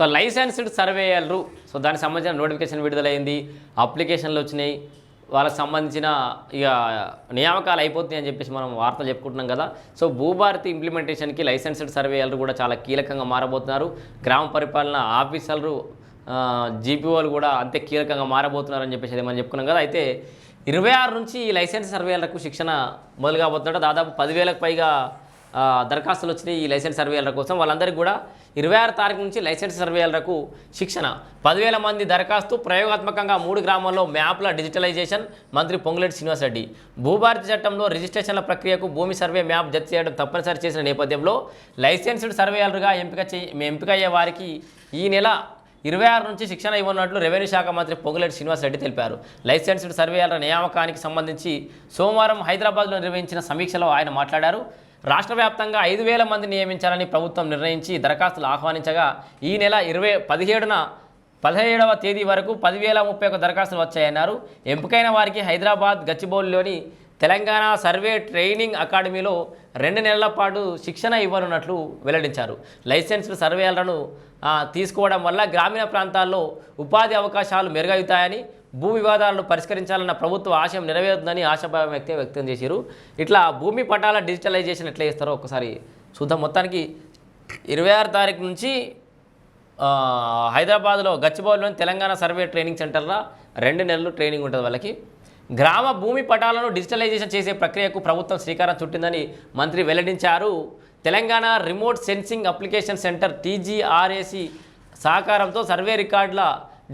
So licensed సర్వేయర్లు so దానికి సంబంధించిన notification విడుదలైంది అప్లికేషన్లు వచ్చినాయి వాళ్ళకి సంబంధించిన ఇక నియామకాలు అయిపోతున్నాయి అని చెప్పేసి మనం వార్తలు చెప్పుకుంటున్నాం కదా. సో భూభారతి ఇంప్లిమెంటేషన్కి లైసెన్స్డ్ సర్వేయర్లు కూడా చాలా కీలకంగా మారబోతున్నారు. గ్రామ పరిపాలన ఆఫీసర్లు జీపీఓలు కూడా అంతే కీలకంగా మారబోతున్నారని చెప్పేసి మనం చెప్పుకున్నాం కదా. అయితే ఇరవై ఆరు నుంచి ఈ లైసెన్స్ సర్వేలకు శిక్షణ మొదలు కాబోతుందంటే దాదాపు పదివేలకు పైగా దరఖాస్తులు వచ్చినాయి ఈ లైసెన్స్ సర్వేయర్ల కోసం. వాళ్ళందరికీ కూడా ఇరవై ఆరు తారీఖు నుంచి లైసెన్స్ సర్వేయర్లకు శిక్షణ. పదివేల మంది దరఖాస్తు ప్రయోగాత్మకంగా మూడు గ్రామాల్లో మ్యాప్ల డిజిటలైజేషన్ మంత్రి పొంగులేటి శ్రీనివాసరెడ్డి. భూభారతి చట్టంలో రిజిస్ట్రేషన్ల ప్రక్రియకు భూమి సర్వే మ్యాప్ జత చేయడం తప్పనిసరి చేసిన నేపథ్యంలో లైసెన్స్డ్ సర్వేయర్లుగా ఎంపిక చే ఎంపిక అయ్యే వారికి ఈ నెల ఇరవై ఆరు నుంచి శిక్షణ ఇవ్వనున్నట్లు రెవెన్యూ శాఖ మంత్రి పొంగులేటి శ్రీనివాసరెడ్డి తెలిపారు. లైసెన్స్డ్ సర్వేయర్ల నియామకానికి సంబంధించి సోమవారం హైదరాబాద్లో నిర్వహించిన సమీక్షలో ఆయన మాట్లాడారు. రాష్ట్ర వ్యాప్తంగా ఐదు వేల మంది నియమించాలని ప్రభుత్వం నిర్ణయించి దరఖాస్తులు ఆహ్వానించగా ఈ నెల ఇరవై పదిహేడున పదిహేడవ తేదీ వరకు పదివేల ముప్పై ఒక దరఖాస్తులు వచ్చాయన్నారు. ఎంపికైన వారికి హైదరాబాద్ గచ్చిబౌలిలోని తెలంగాణ సర్వే ట్రైనింగ్ అకాడమీలో రెండు నెలల పాటు శిక్షణ ఇవ్వనున్నట్లు వెల్లడించారు. లైసెన్స్డ్ సర్వేలను తీసుకోవడం వల్ల గ్రామీణ ప్రాంతాల్లో ఉపాధి అవకాశాలు మెరుగవుతాయని భూ వివాదాలను పరిష్కరించాలన్న ప్రభుత్వ ఆశయం నెరవేరుతుందని ఆశాభావం వ్యక్తి వ్యక్తం చేశారు. ఇట్లా భూమి పటాల డిజిటలైజేషన్ ఎట్లా చేస్తారో ఒకసారి చూద్దాం. మొత్తానికి ఇరవై ఆరు తారీఖు నుంచి హైదరాబాద్లో గచ్చిబౌలిలోని తెలంగాణ సర్వే ట్రైనింగ్ సెంటర్లో రెండు నెలలు ట్రైనింగ్ ఉంటుంది వాళ్ళకి. గ్రామ భూమి పటాలను డిజిటలైజేషన్ చేసే ప్రక్రియకు ప్రభుత్వం శ్రీకారం చుట్టిందని మంత్రి వెల్లడించారు. Telangana remote sensing application centre TGRAC సహకారంతో సర్వే రికార్డుల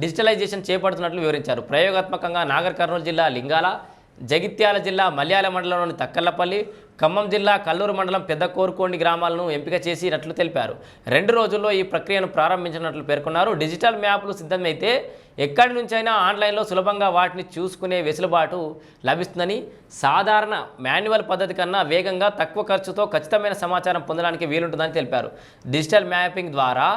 డిజిటలైజేషన్ చేపడుతున్నట్లు వివరించారు. ప్రయోగాత్మకంగా నాగర్ కర్నూలు జిల్లా లింగాల జగిత్యాల జిల్లా మల్యాల మండలంలోని తక్కల్లపల్లి ఖమ్మం జిల్లా కల్లూరు మండలం పెద్ద కోరుకోండి గ్రామాలను ఎంపిక చేసినట్లు తెలిపారు. రెండు రోజుల్లో ఈ ప్రక్రియను ప్రారంభించినట్లు పేర్కొన్నారు. డిజిటల్ మ్యాప్లు సిద్ధమైతే ఎక్కడి నుంచైనా ఆన్లైన్లో సులభంగా వాటిని చూసుకునే వెసులుబాటు లభిస్తుందని సాధారణ మాన్యువల్ పద్ధతి కన్నా వేగంగా తక్కువ ఖర్చుతో ఖచ్చితమైన సమాచారం పొందడానికి వీలుంటుందని తెలిపారు. డిజిటల్ మ్యాపింగ్ ద్వారా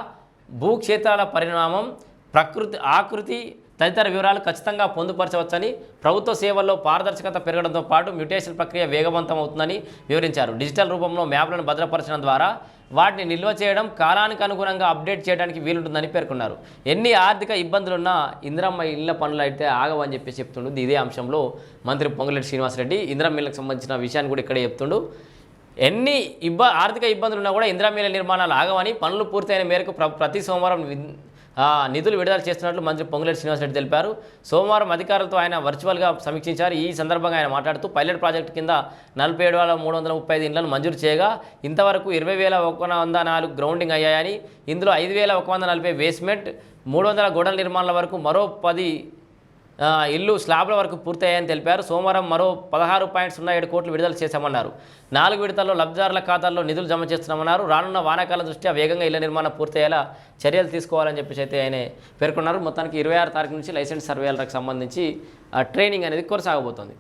భూక్షేత్రాల పరిణామం ప్రకృతి ఆకృతి తదితర వివరాలు ఖచ్చితంగా పొందుపరచవచ్చని ప్రభుత్వ సేవల్లో పారదర్శకత పెరగడంతో పాటు మ్యూటేషన్ ప్రక్రియ వేగవంతం అవుతుందని వివరించారు. డిజిటల్ రూపంలో మ్యాప్లను భద్రపరచడం ద్వారా వాటిని నిల్వ చేయడం కాలానికి అనుగుణంగా అప్డేట్ చేయడానికి వీలుంటుందని పేర్కొన్నారు. ఎన్ని ఆర్థిక ఇబ్బందులున్నా ఇందిరమ్మ ఇళ్ళ పనులు అయితే ఆగవని చెప్పి చెప్తుండు ఇదే అంశంలో మంత్రి పొంగులేటి శ్రీనివాసరెడ్డి ఇందిరమ్మ ఇళ్ళకు సంబంధించిన విషయాన్ని కూడా ఇక్కడే చెప్తుండు. ఎన్ని ఇబ్బ ఆర్థిక ఇబ్బందులు ఉన్నా కూడా ఇందిరామీల నిర్మాణాలు ఆగవని పనులు పూర్తయిన మేరకు ప్ర ప్రతి సోమవారం వి- నిధులు విడుదల చేస్తున్నట్లు మంత్రి పొంగులేటి శ్రీనివాసరెడ్డి తెలిపారు. సోమవారం అధికారులతో ఆయన వర్చువల్గా సమీక్షించారు. ఈ సందర్భంగా ఆయన మాట్లాడుతూ పైలట్ ప్రాజెక్టు కింద నలభై ఏడు వేల మూడు వందల ముప్పై ఐదు ఇండ్లను మంజూరు చేయగా ఇంతవరకు ఇరవై వేల ఒక వంద నాలుగు గ్రౌండింగ్ అయ్యాయని ఇందులో ఐదు వేల ఒక వంద నలభై బేస్మెంట్ మూడు వందల గోడల నిర్మాణాల వరకు మరో పది ఇల్లు స్లాబ్ల వరకు పూర్తయ్యాయని తెలిపారు. సోమవారం మరో పదహారు పాయింట్ సున్నా ఏడు కోట్లు విడుదల చేశామన్నారు. నాలుగు విడతల్లో లబ్ధిదారుల ఖాతాల్లో నిధులు జమ చేస్తున్నామన్నారు. రానున్న వానాకాల దృష్ట్యా వేగంగా ఇళ్ళ నిర్మాణం పూర్తయ్యేలా చర్యలు తీసుకోవాలని చెప్పేసి అయితే ఆయన పేర్కొన్నారు. మొత్తానికి ఇరవై ఆరు తారీఖు నుంచి లైసెన్స్ సర్వేలకు సంబంధించి ఆ, ట్రైనింగ్ అనేది కొనసాగబోతోంది.